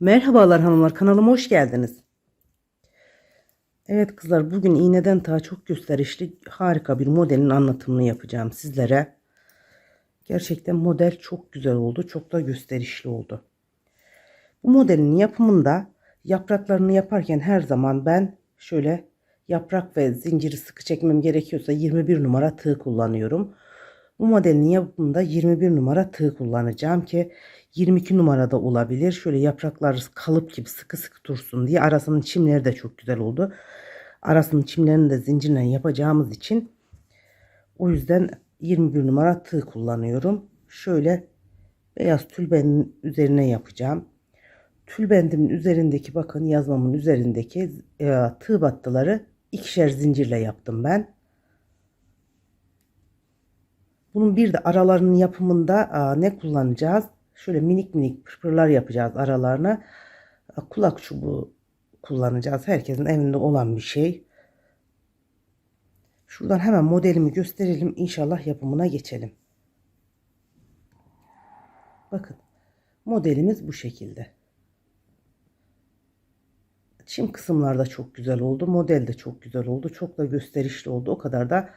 Merhabalar hanımlar kanalıma hoş geldiniz. Evet kızlar bugün iğneden ta çok gösterişli harika bir modelin anlatımını yapacağım sizlere. Gerçekten model çok güzel oldu. Çok da gösterişli oldu. Bu modelin yapımında yapraklarını yaparken her zaman ben şöyle yaprak ve zinciri sıkı çekmem gerekiyorsa 21 numara tığ kullanıyorum. Bu modelin yapımında 21 numara tığ kullanacağım ki 22 numarada olabilir. Şöyle yapraklar kalıp gibi sıkı sıkı dursun diye arasının çimleri de çok güzel oldu. Arasının çimlerini de zincirle yapacağımız için o yüzden 21 numara tığ kullanıyorum. Şöyle beyaz tülbenin üzerine yapacağım. Tülbendimin üzerindeki bakın yazmamın üzerindeki e, tığ battıları ikişer zincirle yaptım ben. Bunun bir de aralarının yapımında ne kullanacağız? Şöyle minik minik pırpırlar yapacağız aralarına. Kulak çubuğu kullanacağız. Herkesin evinde olan bir şey. Şuradan hemen modelimi gösterelim. İnşallah yapımına geçelim. Bakın modelimiz bu şekilde. Çim kısımlarda çok güzel oldu. Model de çok güzel oldu. Çok da gösterişli oldu. O kadar da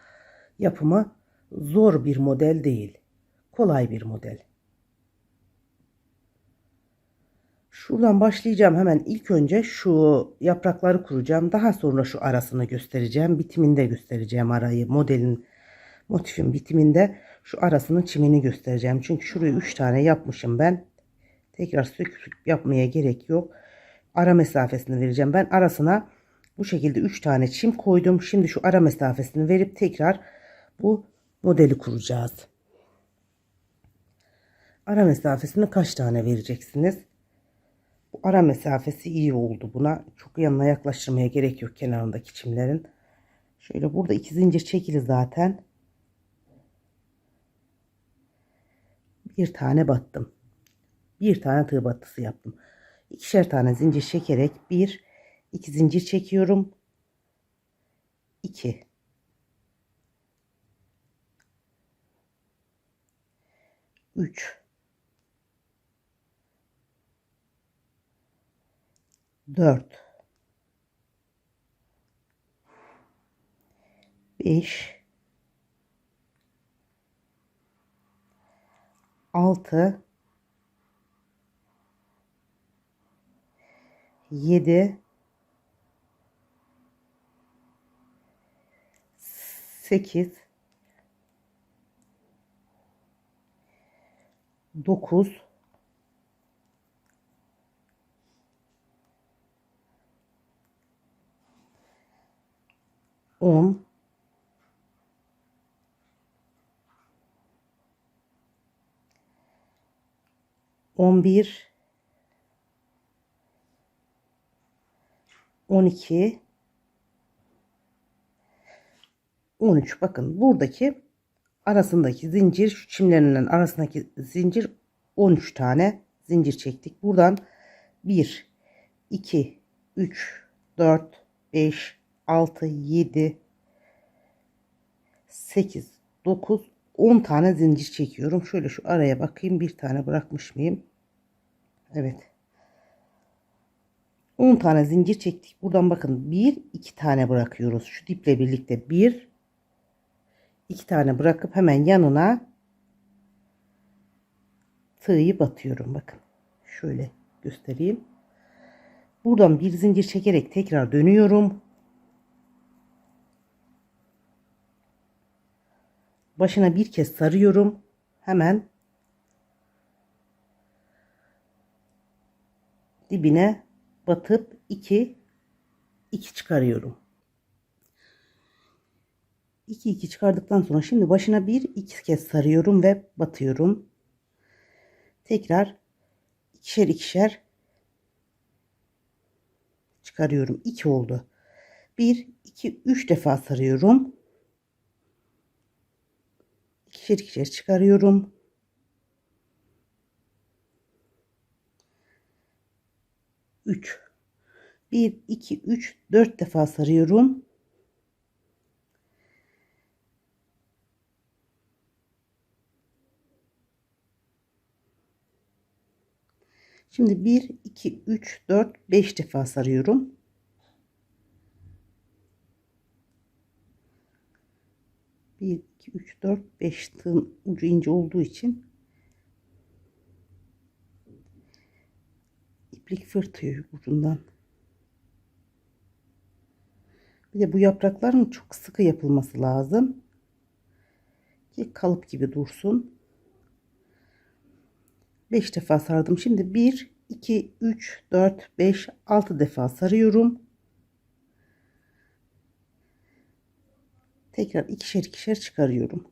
yapımı zor bir model değil. Kolay bir model. Şuradan başlayacağım hemen ilk önce şu yaprakları kuracağım. Daha sonra şu arasını göstereceğim. Bitiminde göstereceğim arayı. Modelin motifin bitiminde şu arasının çimini göstereceğim. Çünkü şurayı 3 tane yapmışım ben. Tekrar söküp yapmaya gerek yok. Ara mesafesini vereceğim. Ben arasına bu şekilde 3 tane çim koydum. Şimdi şu ara mesafesini verip tekrar bu modeli kuracağız. Ara mesafesini kaç tane vereceksiniz? Bu ara mesafesi iyi oldu buna. Çok yanına yaklaştırmaya gerek yok kenarındaki çimlerin. Şöyle burada iki zincir çekili zaten. Bir tane battım. Bir tane tığ battısı yaptım. İkişer tane zincir çekerek bir, iki zincir çekiyorum. 2 3 4 5 6 7 8 9 10 11 12 13 bakın buradaki arasındaki zincir şu çimlerinin arasındaki zincir 13 tane zincir çektik. Buradan 1 2 3 4 5 6 7 8 9 10 tane zincir çekiyorum. Şöyle şu araya bakayım bir tane bırakmış mıyım? Evet. 10 tane zincir çektik. Buradan bakın 1 2 tane bırakıyoruz. Şu diple birlikte 1 2 tane bırakıp hemen yanına tığı batıyorum. Bakın. Şöyle göstereyim. Buradan bir zincir çekerek tekrar dönüyorum. Başına bir kez sarıyorum. Hemen dibine batıp 2 2 çıkarıyorum. 2 2 çıkardıktan sonra şimdi başına bir iki kez sarıyorum ve batıyorum. Tekrar ikişer ikişer çıkarıyorum. 2 oldu. 1 2 3 defa sarıyorum. İkişer ikişer çıkarıyorum. Üç. Bir, iki, üç, dört defa sarıyorum. Şimdi 1, 2, 3, 4, 5 defa sarıyorum. Bir, iki, üç, dört, beş tığın ucu ince olduğu için iplik fırtıyor ucundan. Bir de bu yaprakların çok sıkı yapılması lazım. Ki kalıp gibi dursun. 5 defa sardım. Şimdi 1, 2, 3, 4, 5, 6 defa sarıyorum. Tekrar ikişer ikişer çıkarıyorum.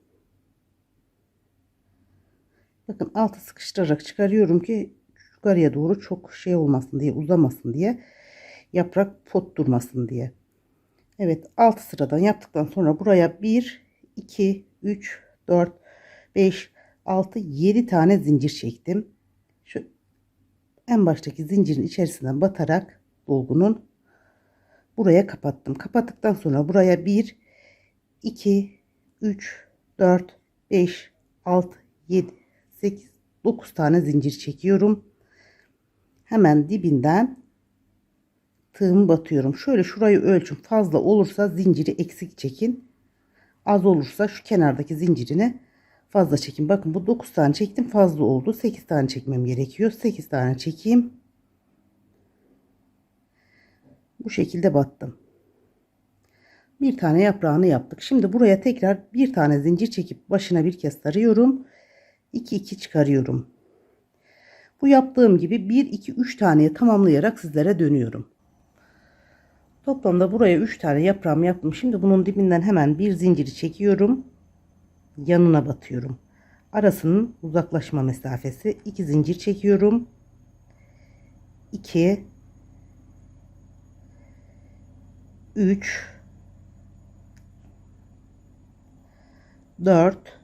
Bakın altı sıkıştırarak çıkarıyorum ki yukarıya doğru çok şey olmasın diye uzamasın diye yaprak pot durmasın diye. Evet 6 sıradan yaptıktan sonra buraya 1 2 3 4 5 6 7 tane zincir çektim. En baştaki zincirin içerisinden batarak dolgunun buraya kapattım. Kapattıktan sonra buraya 1 2 3 4 5 6 7 8 9 tane zincir çekiyorum. Hemen dibinden tığımı batıyorum. Şöyle şurayı ölçün. Fazla olursa zinciri eksik çekin. Az olursa şu kenardaki zincirini fazla çekin. Bakın bu 9 tane çektim fazla oldu. 8 tane çekmem gerekiyor. 8 tane çekeyim. Bu şekilde battım. Bir tane yaprağını yaptık. Şimdi buraya tekrar bir tane zincir çekip başına bir kez sarıyorum. 2 2 çıkarıyorum. Bu yaptığım gibi 1 2 3 taneye tamamlayarak sizlere dönüyorum. Toplamda buraya 3 tane yaprağımı yaptım. Şimdi bunun dibinden hemen bir zinciri çekiyorum. Yanına batıyorum. Arasının uzaklaşma mesafesi 2 zincir çekiyorum. 2 3 4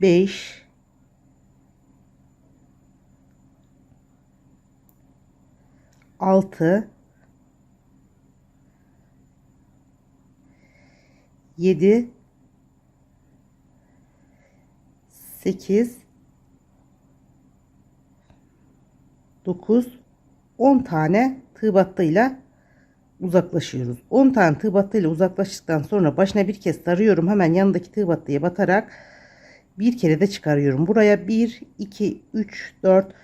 5 6 7 8 9 10 tane tığ battıyla uzaklaşıyoruz. 10 tane tığ battıyla uzaklaştıktan sonra başına bir kez sarıyorum. Hemen yanındaki tığ battıya batarak bir kere de çıkarıyorum. Buraya 1 2 3 4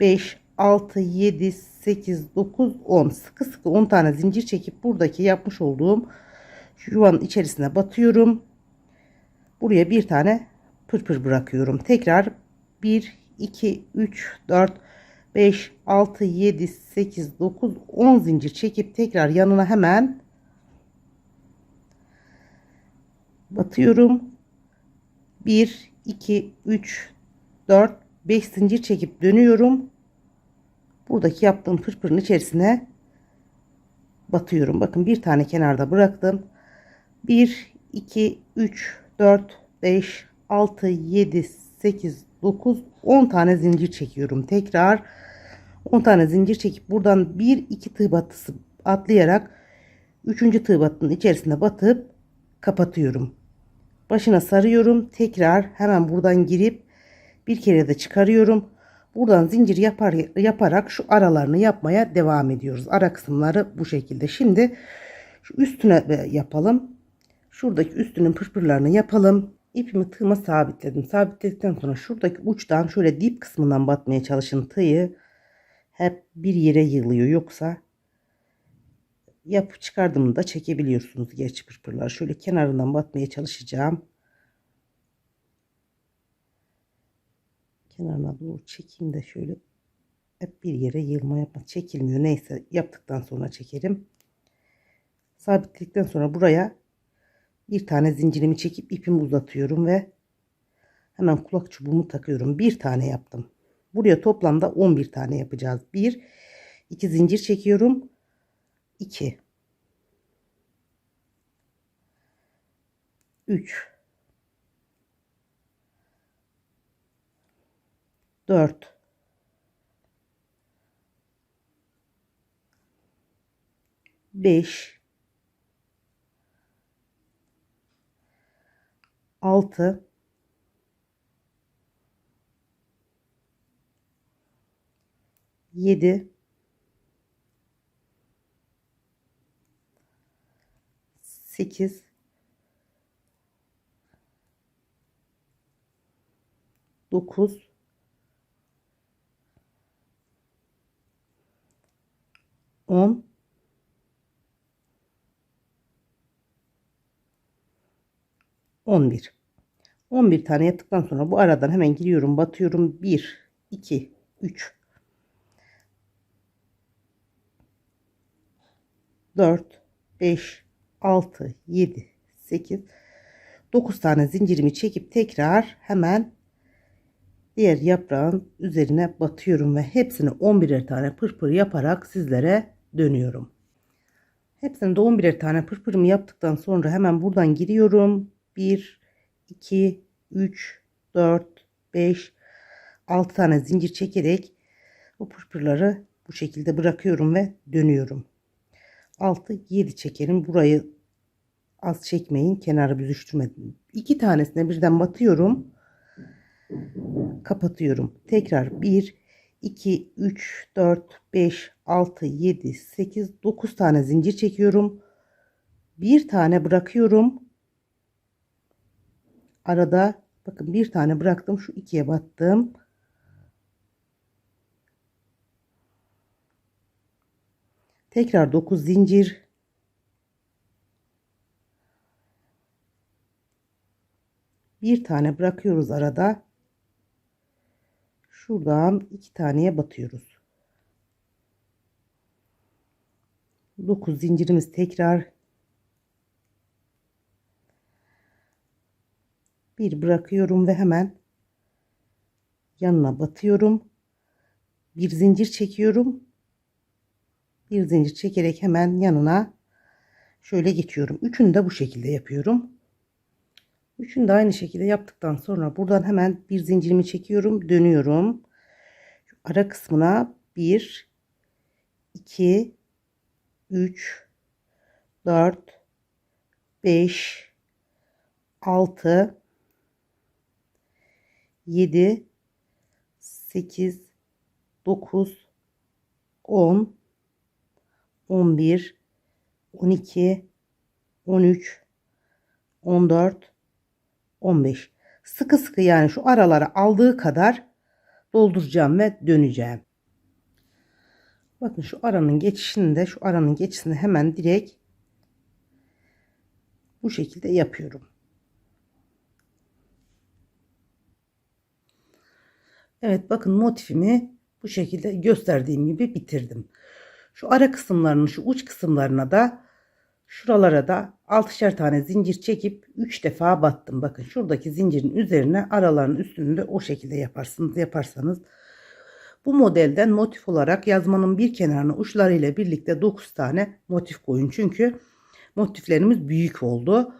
5 6 7 8 9 10 sıkı sıkı 10 tane zincir çekip buradaki yapmış olduğum yuvanın içerisine batıyorum. Buraya bir tane pırpır bırakıyorum. Tekrar 1 2 3 4 5 6 7 8 9 10 zincir çekip tekrar yanına hemen batıyorum. 1 2 3 4 5 zincir çekip dönüyorum. Buradaki yaptığım pırpırın içerisine batıyorum. Bakın bir tane kenarda bıraktım. 1 2 3 4 5 6 7 8 9 10 tane zincir çekiyorum. Tekrar 10 tane zincir çekip buradan 1 2 tığ battısı atlayarak 3. tığ battının içerisine batıp kapatıyorum. Başına sarıyorum. Tekrar hemen buradan girip bir kere de çıkarıyorum. Buradan zincir yapar, yaparak şu aralarını yapmaya devam ediyoruz. Ara kısımları bu şekilde. Şimdi şu üstüne yapalım. Şuradaki üstünün pırpırlarını yapalım. İpimi tığıma sabitledim. Sabitledikten sonra şuradaki uçtan şöyle dip kısmından batmaya çalışın tığı. Hep bir yere yığılıyor. Yoksa yap çıkardığımda çekebiliyorsunuz gerçi pırpırlar. Şöyle kenarından batmaya çalışacağım. kenarına doğru çekeyim de şöyle hep bir yere yığılma yapma çekilmiyor neyse yaptıktan sonra çekerim sabitledikten sonra buraya bir tane zincirimi çekip ipimi uzatıyorum ve hemen kulak çubuğumu takıyorum. Bir tane yaptım. Buraya toplamda 11 tane yapacağız. 1 2 zincir çekiyorum. 2 3 4 5 6 7 8 9 10 11 11 tane yaptıktan sonra bu aradan hemen giriyorum batıyorum 1 2 3 4 5 6 7 8 9 tane zincirimi çekip tekrar hemen diğer yaprağın üzerine batıyorum ve hepsini 11'er tane pırpır yaparak sizlere dönüyorum. Hepsini de 11'er tane pırpırımı yaptıktan sonra hemen buradan giriyorum. 1 2 3 4 5 6 tane zincir çekerek bu pırpırları bu şekilde bırakıyorum ve dönüyorum. 6 7 çekerim. Burayı az çekmeyin. Kenarı büzüştürmedim. 2 tanesine birden batıyorum. Kapatıyorum. Tekrar 1 2 3 4 5 6 7 8 9 tane zincir çekiyorum. Bir tane bırakıyorum. Arada bakın bir tane bıraktım. Şu ikiye battım. Tekrar 9 zincir. Bir tane bırakıyoruz arada. Şuradan iki taneye batıyoruz. 9 zincirimiz tekrar bir bırakıyorum ve hemen yanına batıyorum. Bir zincir çekiyorum. Bir zincir çekerek hemen yanına şöyle geçiyorum. Üçünü de bu şekilde yapıyorum. Üçünü de aynı şekilde yaptıktan sonra buradan hemen bir zincirimi çekiyorum. Dönüyorum. Şu ara kısmına 1 2 3 4 5 6 7 8 9 10 11 12 13 14 15 sıkı sıkı yani şu aralara aldığı kadar dolduracağım ve döneceğim. Bakın şu aranın geçişinde şu aranın geçişini hemen direkt bu şekilde yapıyorum. Evet bakın motifimi bu şekilde gösterdiğim gibi bitirdim. Şu ara kısımlarını şu uç kısımlarına da şuralara da 6'şer tane zincir çekip 3 defa battım. Bakın şuradaki zincirin üzerine araların üstünde o şekilde yaparsınız yaparsanız bu modelden motif olarak yazmanın bir kenarına uçlarıyla birlikte 9 tane motif koyun. Çünkü motiflerimiz büyük oldu.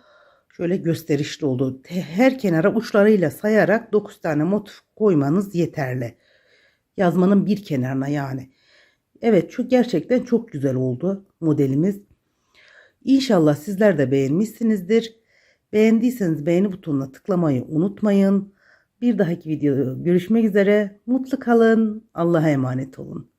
Şöyle gösterişli oldu. Her kenara uçlarıyla sayarak 9 tane motif koymanız yeterli. Yazmanın bir kenarına yani. Evet şu gerçekten çok güzel oldu modelimiz. İnşallah sizler de beğenmişsinizdir. Beğendiyseniz beğeni butonuna tıklamayı unutmayın. Bir dahaki videoda görüşmek üzere. Mutlu kalın. Allah'a emanet olun.